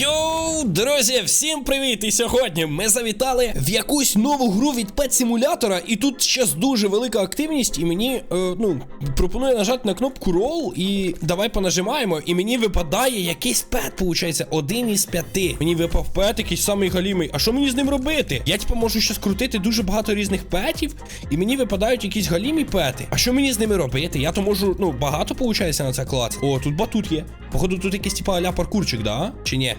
Йоу, друзі, всім привіт! І сьогодні ми завітали в якусь нову гру від Pet Simulator, і тут зараз дуже велика активність, і мені е, ну, пропонує нажати на кнопку Roll, і давай понажимаємо, і мені випадає якийсь пет, виходить, один із п'яти. Мені випав пет, якийсь самий галімий. А що мені з ним робити? Я типу можу ще скрутити дуже багато різних петів, і мені випадають якісь галімі пети. А що мені з ними робити? Я то можу, ну, багато виходить на це клац. О, тут батут є. Походу, тут якийсь типу аля паркурчик, да? Чи ні?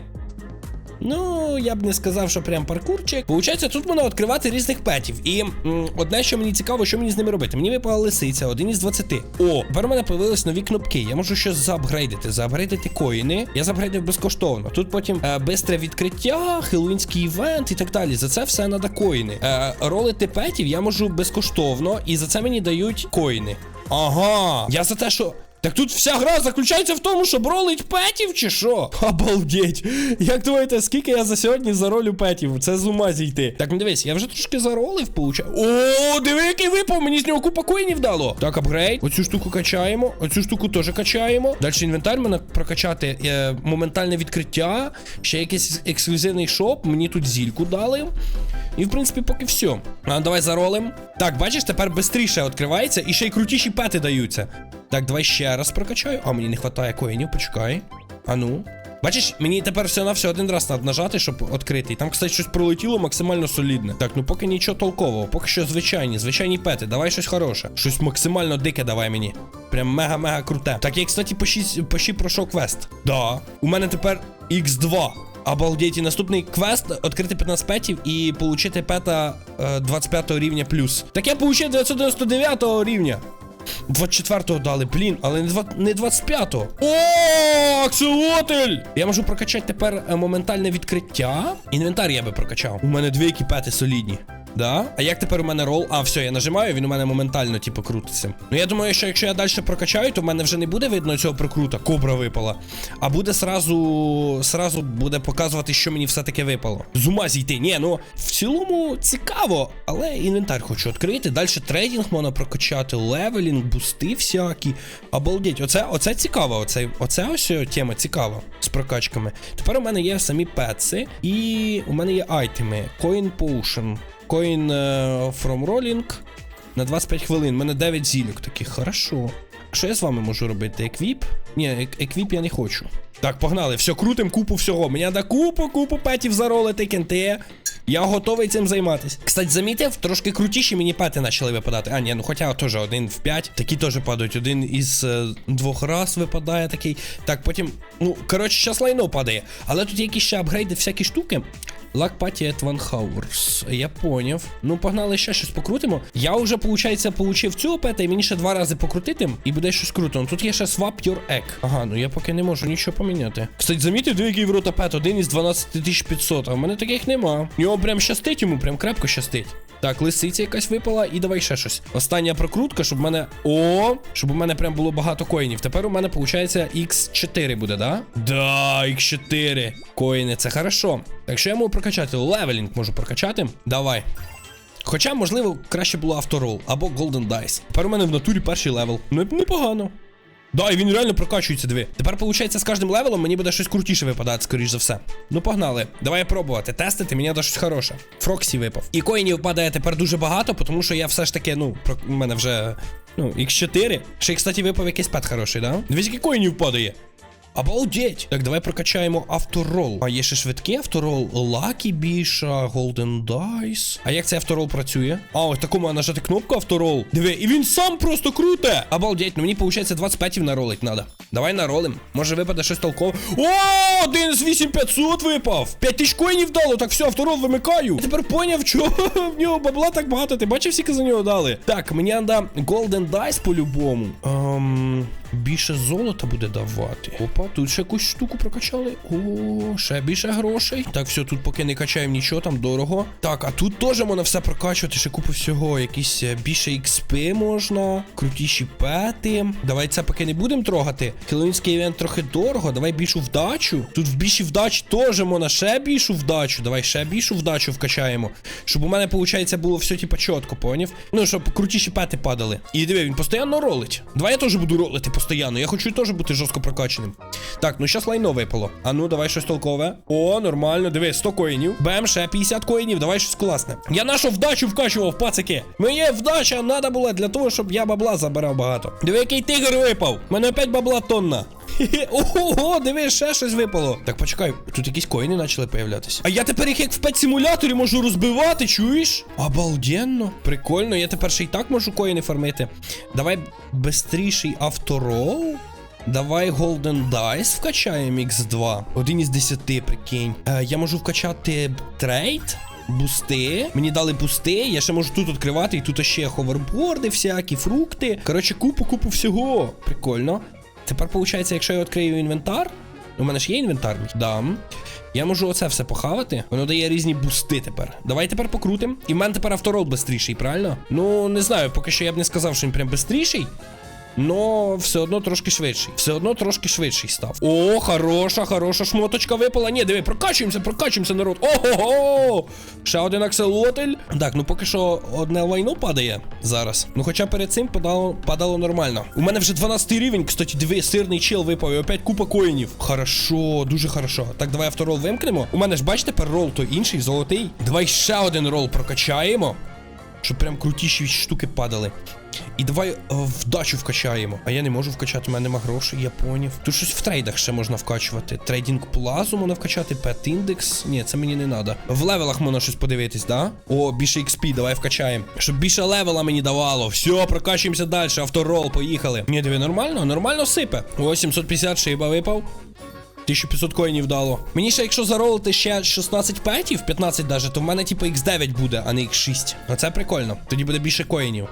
Ну, я б не сказав, що прям паркурчик. Получається, тут можна відкривати різних петів. І м, одне, що мені цікаво, що мені з ними робити. Мені випала лисиця, один із 20. О, тепер у мене появились нові кнопки. Я можу щось заапгрейдити. Заапгрейдити коїни. Я заапгрейдив безкоштовно. Тут потім е, бистре відкриття, хеллоуінський івент і так далі. За це все треба коїни. Е, ролити петів я можу безкоштовно, і за це мені дають коїни. Ага, я за те, що. Так тут вся гра заключається в тому, щоб ролить петів, чи що? Обалдеть. Як думаєте, скільки я за сьогодні заролю петів? Це з ума зійти. Так, ну дивись, я вже трошки заролив, получаю. О, диви, який випав, мені з нього купа коїнів дало. Так, апгрейд. Оцю штуку качаємо, оцю штуку теж качаємо. Далі інвентар мене прокачати. Е, моментальне відкриття. Ще якийсь ексклюзивний шоп. Мені тут зільку дали. І в принципі, поки все. А давай заролим. Так, бачиш, тепер швидше відкривається і ще й крутіші пети даються. Так, давай ще раз прокачаю. А мені не вистачає коїнів, почекай. А ну. Бачиш, мені тепер все на все один раз треба нажати, щоб відкрити. І там, кстати, щось пролетіло максимально солідне. Так, ну поки нічого толкового, поки що звичайні, звичайні пети. Давай щось хороше. Щось максимально дике давай мені. Прям мега-мега круте. Так, я, кстати, по 6, по 6 пройшов квест. Да. У мене тепер X2. Обалдеть, і наступний квест відкрити 15 петів і отримати пета е, 25 рівня плюс. Так я получив 999 рівня. 24-го дали, блін, але не, 25-го. О, акселотель! Я можу прокачати тепер е, моментальне відкриття. Інвентар я би прокачав. У мене дві екіпети солідні. Да? А як тепер у мене рол? А, все, я нажимаю, він у мене моментально, типу, крутиться. Ну я думаю, що якщо я далі прокачаю, то в мене вже не буде видно цього прокрута, кобра випала. А буде сразу, сразу буде показувати, що мені все-таки випало. З ума зійти. Ні, ну в цілому цікаво, але інвентар хочу відкрити. Далі трейдинг можна прокачати, левелінг, бусти всякі. Обалдеть, оце, оце цікаво. Оце, оце ось тема цікава з прокачками. Тепер у мене є самі петси, і у мене є айтеми. Coin Potion. Coin е, from Rolling на 25 хвилин. У мене 9 зілюк таких. Хорошо. Що я з вами можу робити? Еквіп? Ні, еквіп я не хочу. Так, погнали, все, крутим купу всього. Мені треба купу, купу петів заролити, кенте. Я готовий цим займатися. Кстати, замітив, трошки крутіші мені пети почали випадати. А, ні, ну хоча теж один в 5. Такі теж падають. Один із е, двох раз випадає такий. Так, потім. Ну, коротше, зараз лайно падає. Але тут якісь ще апгрейди, всякі штуки. Luck Party. Я поняв. Ну, погнали ще щось покрутимо. Я вже, виходить, получив цю пета, і мені ще два рази покрутити, і буде щось круто. Ну тут є ще Swap Your Egg. Ага, ну я поки не можу нічого поміняти. Кстати, замітив, який в рота один із 12500, а в мене таких нема. Його прям щастить йому, прям крепко щастить. Так, лисиця якась випала, і давай ще щось. Остання прокрутка, щоб в мене. О! Щоб у мене прям було багато коїнів. Тепер у мене, виходить, X4 буде, да? Да, X4. Коїни, це хорошо. Так що я можу прокачати? Левелінг можу прокачати. Давай. Хоча, можливо, краще було авторол або Golden Dice. Тепер у мене в натурі перший левел. Ну, непогано. Да, і він реально прокачується, диви. Тепер, виходить, з кожним левелом мені буде щось крутіше випадати, скоріш за все. Ну, погнали. Давай пробувати. Тестити, мені до щось хороше. Фроксі випав. І коїнів падає тепер дуже багато, тому що я все ж таки, ну, про... в мене вже. Ну, X4. Ще, кстати, випав якийсь пет хороший, да? Дивись, який коїнів падає. Обалдеть! Так, давай прокачаємо авторол. А є ще швидкий авторол, Lucky Біша, Golden Dice. А як цей авторол працює? А, ось такому нажати кнопку авторол. Диви, і він сам просто круте! Обалдеть, ну мені виходить 25 наролить треба. Давай наролим. Може випаде щось толкове. О, один з 8500 випав! 5000 коїнів дало, так все, авторол вимикаю. Я тепер поняв, чого в нього бабла так багато. Ти бачив, скільки за нього дали? Так, мені треба Golden Dice по-любому. Ем, більше золота буде давати. Опа, тут ще якусь штуку прокачали. О, ще більше грошей. Так, все, тут поки не качаємо нічого, там дорого. Так, а тут теж можна все прокачувати, ще купу всього. Якісь е, більше XP можна, крутіші пети. Давай це поки не будемо трогати. Хеллоуінський івент трохи дорого. Давай більшу вдачу. Тут в більшій вдачі теж можна ще більшу вдачу. Давай ще більшу вдачу вкачаємо. Щоб у мене, виходить, було все типа чітко, поняв? Ну, щоб крутіші пети падали. І диви, він постійно ролить. Давай я теж буду ролити постійно. Я хочу теж бути жорстко прокачаним. Так, ну щас лайно випало. А ну, давай щось толкове. О, нормально, дивись, 100 коїнів. Бем, ще 50 коїнів, давай щось класне. Я нашу вдачу вкачував, пацики. Мені вдача треба була для того, щоб я бабла забирав багато. Диви, який тигр випав. У мене опять бабла тонна. Ого, диви, ще щось випало. Так, почекай, тут якісь коїни почали появлятися. А я тепер їх як в пет-симуляторі можу розбивати, чуєш? Обалденно. Прикольно, я тепер ще й так можу коїни фармити. Давай бистріший авторол. Давай Golden Dice вкачаємо X2. Один із 10, прикинь. Е, я можу вкачати трейд. Бусти. Мені дали бусти. Я ще можу тут відкривати, і тут ще ховерборди, всякі, фрукти. Коротше, купу-купу всього. Прикольно. Тепер, виходить, якщо я відкрию інвентар. У мене ж є інвентар? Да. Я можу оце все похавати. Воно дає різні бусти тепер. Давай тепер покрутим. І в мене тепер авторол бистріший, правильно? Ну, не знаю, поки що я б не сказав, що він прям бистріший. Но все одно трошки швидший. Все одно трошки швидший став. О, хороша, хороша шмоточка випала. Ні, диви, прокачуємося, прокачуємося, народ. Ого-го! Ще один акселотель. Так, ну поки що одне лайно падає зараз. Ну хоча перед цим падало, падало нормально. У мене вже 12 рівень, кстати, диви, сирний чел випав і опять купа коїнів. Хорошо, дуже хорошо. Так, давай авторол вимкнемо. У мене ж бачите, тепер рол той інший, золотий. Давай ще один рол прокачаємо. Щоб прям крутіші штуки падали. І давай е, вдачу вкачаємо. А я не можу вкачати, у мене нема грошей, я поняв. Тут щось в трейдах ще можна вкачувати. Трейдинг плазу можна вкачати, пет індекс. Ні, це мені не треба. В левелах можна щось подивитись, да? О, більше XP, давай вкачаємо. Щоб більше левела мені давало. Все, прокачуємося далі. Авторол, поїхали. Ні, диви, нормально, нормально сипе. О, 750 шиба випав. 1500 коїнів дало. Мені ще, якщо заролити ще 16 петів, 15 даже, то в мене типу X9 буде, а не X6. Оце прикольно. Тоді буде більше коїнів.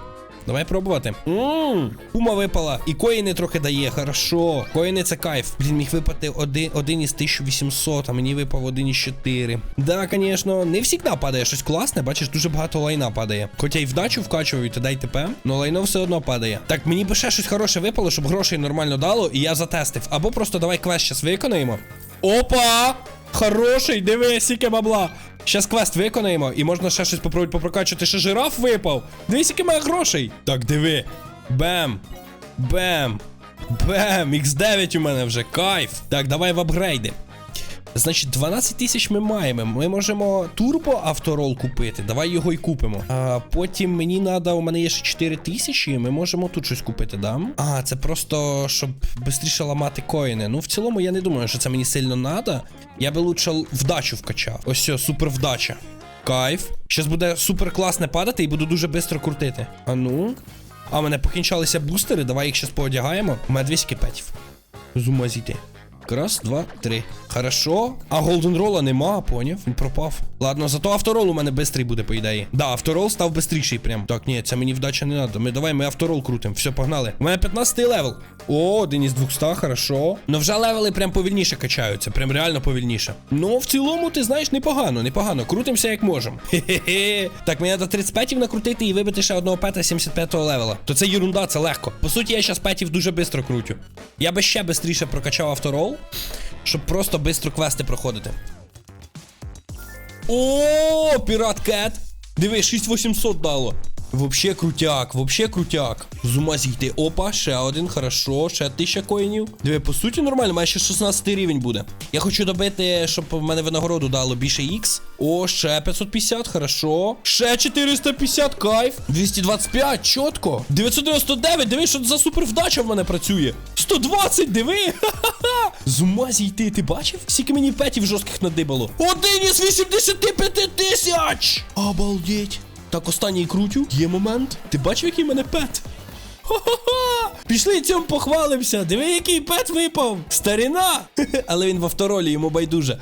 Давай пробувати. Ммм, Пума випала. І коїни трохи дає, хорошо. Коїни це кайф. Блін, міг випати один, один із 1800, а мені випав один із 4. Да, звісно, не завжди падає щось класне, бачиш, дуже багато лайна падає. Хоча й вдачу вкачував і тоді й ТП, но лайно все одно падає. Так, мені би ще щось хороше випало, щоб грошей нормально дало, і я затестив. Або просто давай квест зараз виконаємо. Опа! Хороший, диви, скільки бабла. Щас квест виконаємо, і можна ще щось попробувати попрокачувати. Ще жираф випав. Дивись, який має грошей. Так, диви. Бем. Бем. Бем. Х9 у мене вже. Кайф. Так, давай в апгрейди. Значить, 12 тисяч ми маємо. Ми можемо турбо авторол купити. Давай його й купимо. А потім мені треба, у мене є ще 4 тисячі. Ми можемо тут щось купити, да? А, це просто щоб швидше ламати коїни. Ну, в цілому, я не думаю, що це мені сильно треба. Я би лучше вдачу вкачав. Ось все, супер вдача. Кайф. Щас буде супер класне падати і буду дуже швидко крутити. А ну. А, мене покінчалися бустери. Давай їх щас поодягаємо. У мене 200 петів. З зійти. Раз, два, три. Хорошо. А голден рола нема, поняв? Він пропав. Ладно, зато авторол у мене бистрий буде, по ідеї. Да, авторол став бистріший прям. Так, ні, це мені вдача не треба. Ми давай, ми авторол крутим. Все, погнали. У мене 15 левел. О, один із 200, хорошо. Ну вже левели прям повільніше качаються, прям реально повільніше. Ну, в цілому, ти знаєш, непогано, непогано. Крутимося як можемо. Хе-хе-хе. Так, мені треба 35 накрутити і вибити ще одного пета 75-го левела. То це ерунда, це легко. По суті, я зараз петів дуже швидко крутю. Я би ще швидше прокачав авторол, щоб просто швидко квести проходити. О, пірат Кет! Диви, 6800 дало. Вообще крутяк, вообще крутяк. З зійти. Опа, ще один, хорошо, ще 1000 коїнів. Диви, по суті, нормально, має ще 16 рівень буде. Я хочу добити, щоб в мене винагороду дало більше X. О, ще 550, хорошо. Ще 450, кайф. 225, чітко. 999, диви, що за супер вдача в мене працює. 120, диви. Ха-ха-ха. Зійти, ти бачив? Скільки мені петів жорстких надибало? Один із 85 тисяч! Обалдеть. Так, останній крутю. Є момент. Ти бачив, який в мене пет? Хо-хо-хо! Пішли цьому похвалимося. Диви, який пет випав. Старіна. Але він в авторолі, йому байдуже.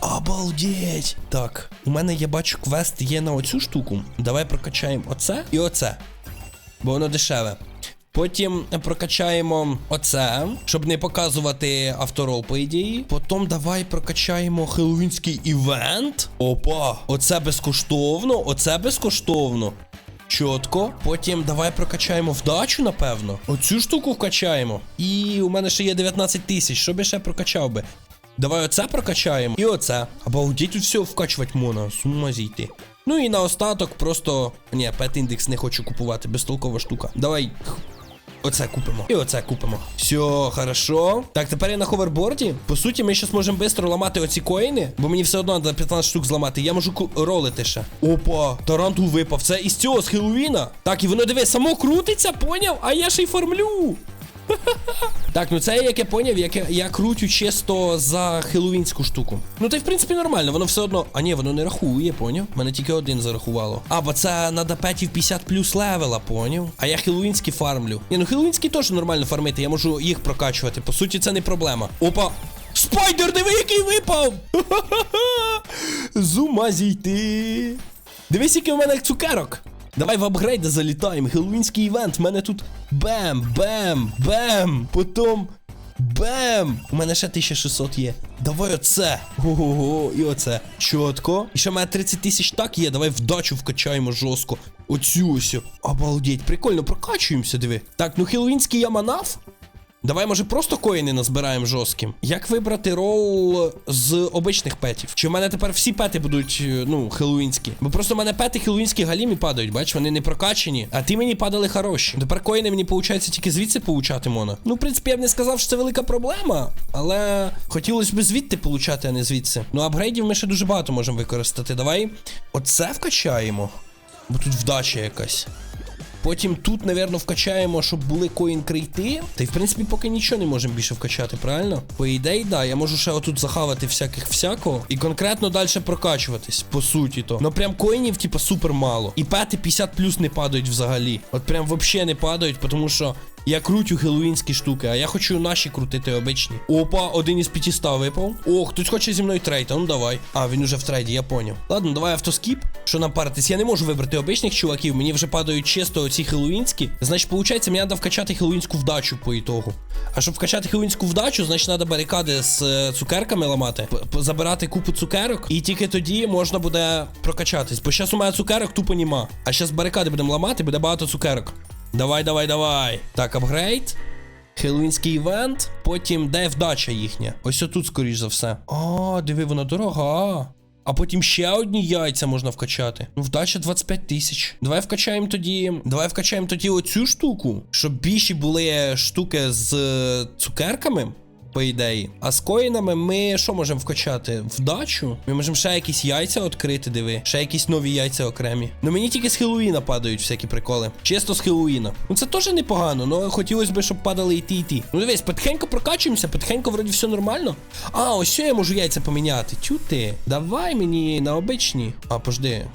Обалдеть. Так, у мене я бачу квест є на оцю штуку. Давай прокачаємо оце і оце. Бо воно дешеве. Потім прокачаємо оце, щоб не показувати авторол, по ідеї. Потім давай прокачаємо хеллоуінський івент. Опа, оце безкоштовно, оце безкоштовно. Чітко. Потім давай прокачаємо вдачу, напевно. Оцю штуку вкачаємо. І у мене ще є 19 тисяч. Що би ще прокачав би? Давай оце прокачаємо. І оце. Обалдеть тут все вкачувати можна. З зійти. Ну і наостаток просто. Ні, пет індекс не хочу купувати, безтолкова штука. Давай Оце купимо. І оце купимо. Все, хорошо. Так, тепер я на ховерборді. По суті, ми зараз можемо швидко ламати оці коїни, бо мені все одно треба 15 штук зламати. Я можу ролити ще. Опа, тарантул випав. Це із цього, з Хеллоуіна. Так, і воно диви, само крутиться, поняв? А я ще й формлю. Так, ну це як я поняв, як я, я крутю чисто за хеллоуінську штуку. Ну та й в принципі нормально, воно все одно. А ні, воно не рахує, поняв? Мене тільки один зарахувало. А, бо це надо петів 50 плюс левела, поняв? А я хеллоуінські фармлю. Ні, ну хеллоуінські теж нормально фармити, я можу їх прокачувати. По суті, це не проблема. Опа! Спайдер, диви, який випав! З ума зійти. Дивись, який у мене цукерок. Давай в апгрейди залітаємо. Хеллоуінський івент. У мене тут бем, бем, бем. Потім бем. У мене ще 1600 є. Давай оце. Ого, і оце. Чотко. І ще мене 30 тисяч так є. Давай вдачу вкачаємо жорстко. Оцю ось. Обалдеть, прикольно, прокачуємося, диви. Так, ну хеллоуінський я манав. Давай, може, просто коїни назбираємо жорстким. Як вибрати рол з обичних петів? Чи в мене тепер всі пети будуть, е, ну, хеллоуінські? Бо просто в мене пети хеллоуінські галімі падають, бач, вони не прокачені, а ті мені падали хороші. Тепер коїни мені, виходить, тільки звідси получати можна. Ну, в принципі, я б не сказав, що це велика проблема, але хотілося б звідти получати, а не звідси. Ну, апгрейдів ми ще дуже багато можемо використати. Давай оце вкачаємо. Бо тут вдача якась. Потім тут, напевно, вкачаємо, щоб були коін крейти. Та й в принципі поки нічого не можемо більше вкачати, правильно? По ідеї, да, я можу ще отут захавати всяких всякого і конкретно далі прокачуватись, по суті то. Ну прям коїнів, типа, супер мало. І пети 50 плюс не падають взагалі. От прям вообще не падають, тому що. Я крутю хеллоуінські штуки, а я хочу наші крутити обичні. Опа, один із 500 випав. О, хтось хоче зі мною трейд, ну давай. А, він уже в трейді, я поняв. Ладно, давай автоскіп. Що нам паритись? Я не можу вибрати обичних чуваків, мені вже падають чисто оці хеллоуінські. Значить, виходить, мені треба вкачати хеллоуінську вдачу по ітогу. А щоб вкачати хеллоуінську вдачу, значить треба барикади з е, цукерками ламати, забирати купу цукерок, і тільки тоді можна буде прокачатись. Бо зараз у мене цукерок тупо нема. А зараз барикади будемо ламати, буде багато цукерок. Давай, давай, давай. Так, апгрейд. Хеллоуінський івент, потім де вдача їхня. Ось отут, скоріш за все. А, диви, вона дорога. А потім ще одні яйця можна вкачати. Ну, вдача 25 тисяч. Давай вкачаємо тоді. Давай вкачаємо тоді оцю штуку, щоб більші були штуки з е, цукерками. По ідеї. А з коїнами ми що можемо вкачати? Вдачу? Ми можемо ще якісь яйця відкрити, диви. Ще якісь нові яйця окремі. Ну мені тільки з Хеллоуіна падають всякі приколи. Чисто з Хеллоуіна. Ну це теж непогано, але хотілося б, щоб падали і ті, і ті. Ну дивись, потихеньку прокачуємося, потихеньку вроді все нормально. А, ось я можу яйця поміняти. Тю. Давай мені на обичні. А, пожди.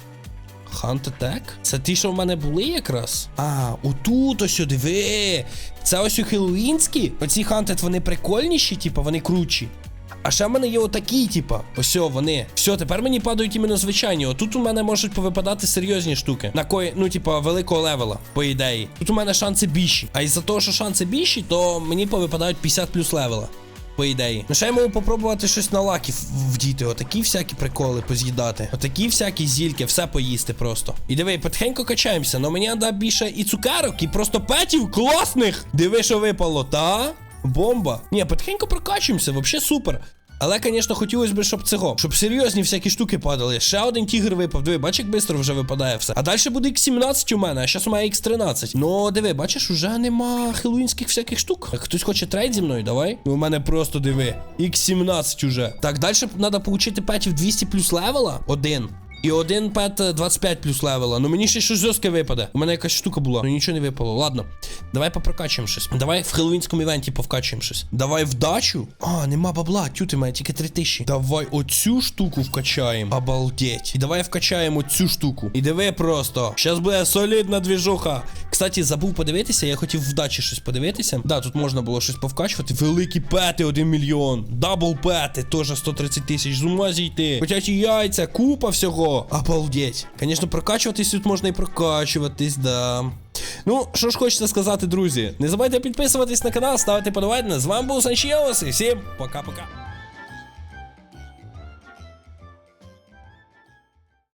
Hunt Attack? Це ті, що в мене були якраз? А, отут ось диви. Це ось у хеллоуінські. Оці хантет вони прикольніші, типа, вони кручі. А ще в мене є отакі, типа, ось вони. Все, тепер мені падають іменно звичайні. Отут у мене можуть повипадати серйозні штуки. На кої, ну, типа, великого левела, по ідеї. Тут у мене шанси більші. А із-за того, що шанси більші, то мені повипадають 50 плюс левела. По ідеї. Ну ще я можу попробувати щось на лаки вдіти. Отакі всякі приколи поз'їдати. Отакі всякі зільки, все поїсти просто. І диви, потихеньку качаємося. Но мені треба більше і цукерок, і просто петів класних. Диви, що випало, та? Бомба. Ні, потихеньку прокачуємося, взагалі супер. Але, звісно, хотілося б, щоб цього, щоб серйозні всякі штуки падали. Ще один тігр випав. Диви, бач, як швидко вже випадає все. А далі буде X17 у мене, а зараз у мене X13. Ну, диви, бачиш, уже нема хеллоуінських всяких штук. Хтось хоче трейд зі мною, давай. Ну, у мене просто диви. X17 уже. Так, далі треба отримати петів 200 плюс левела. Один. І один пет е, 25 плюс левела. Ну мені ще щось жорстке випаде. У мене якась штука була. Ну нічого не випало. Ладно. Давай попрокачуємо щось. Давай в хеллоуінському івенті повкачуємо щось. Давай вдачу. А, нема бабла. Тюти має тільки 3000. Давай оцю штуку вкачаємо. Обалдеть. І давай вкачаємо цю штуку. І диви просто. Щас буде солідна двіжуха. Кстати, забув подивитися, я хотів вдачі щось подивитися. Да, тут можна було щось повкачувати. Великі пети 1 мільйон. Дабл пети, теж 130 тисяч. З ума зійти. Котячі яйця, купа всього. Обалдеть. Звісно, прокачуватись тут можна і прокачуватись, да. Ну, що ж хочеться сказати, друзі. Не забувайте підписуватись на канал, ставити подобайне. З вами був Санчіос і всім пока-пока.